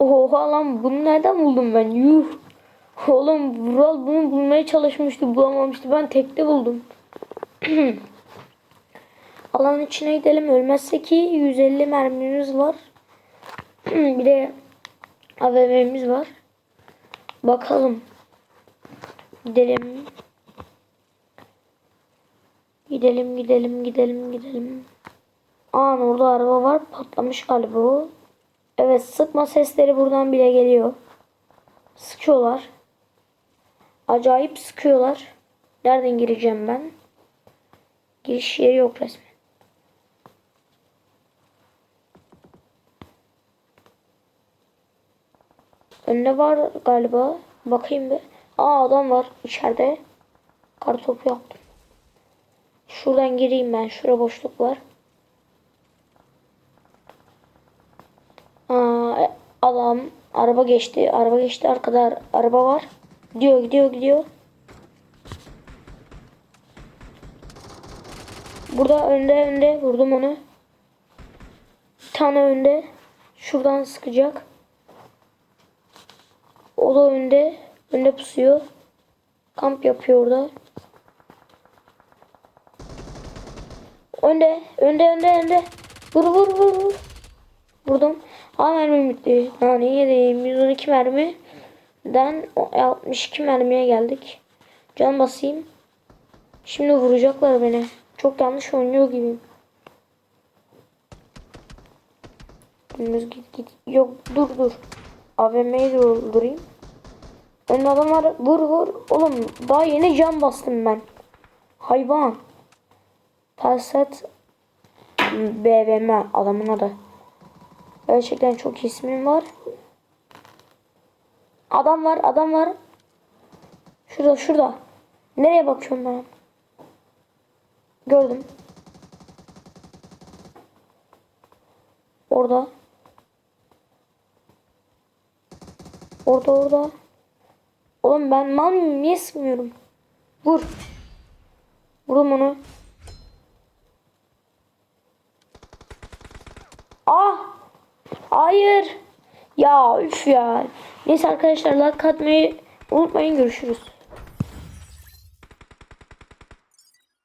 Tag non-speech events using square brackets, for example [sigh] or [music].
Oha lan bunu nereden buldum ben? Yuh. Oğlum Vural bunu bulmaya çalışmıştı bulamamıştı. Ben tekte buldum. [clears throat] Alanın içine gidelim. Ölmezse ki 150 mermimiz var. [clears throat] bir de AVM'miz var. Bakalım. Gidelim. Gidelim gidelim gidelim gidelim. Aa orada araba var. Patlamış galiba o. Evet sıkma sesleri buradan bile geliyor. Sıkıyorlar. Acayip sıkıyorlar. Nereden gireceğim ben? Giriş yeri yok resmen. Önde var galiba. Bakayım bir. Aa adam var içeride. Kartopu yaptım. Şuradan gireyim ben. Şurada boşluk var. Aa, e, adam araba geçti. Araba geçti. Arkada araba var. Gidiyor gidiyor gidiyor. Burada önde önde vurdum onu. Bir tane önde. Şuradan sıkacak. O da önde. Önde pusuyor. Kamp yapıyor orada. Önde. Önde önde önde. Vur vur vur vur. Vurdum. Aa mermim bitti. Yani yedim. 112 mermiden 62 mermiye geldik. Can basayım. Şimdi vuracaklar beni. Çok yanlış oynuyor gibiyim. Dümdüz git git. Yok dur dur. AVM'yi doldurayım. Önün adamlar vur vur. Oğlum daha yeni can bastım ben. Hayvan. Tarsat BVM adamın adı. Gerçekten çok ismim var. Adam var, adam var. Şurada, şurada. Nereye bakıyorum ben? Gördüm. Orada. Orada, orada. Oğlum ben mal mıyım? Niye sıkmıyorum? Vur. Vurdum onu. Ah! Hayır. Ya üf ya. Neyse arkadaşlar like atmayı unutmayın. Görüşürüz.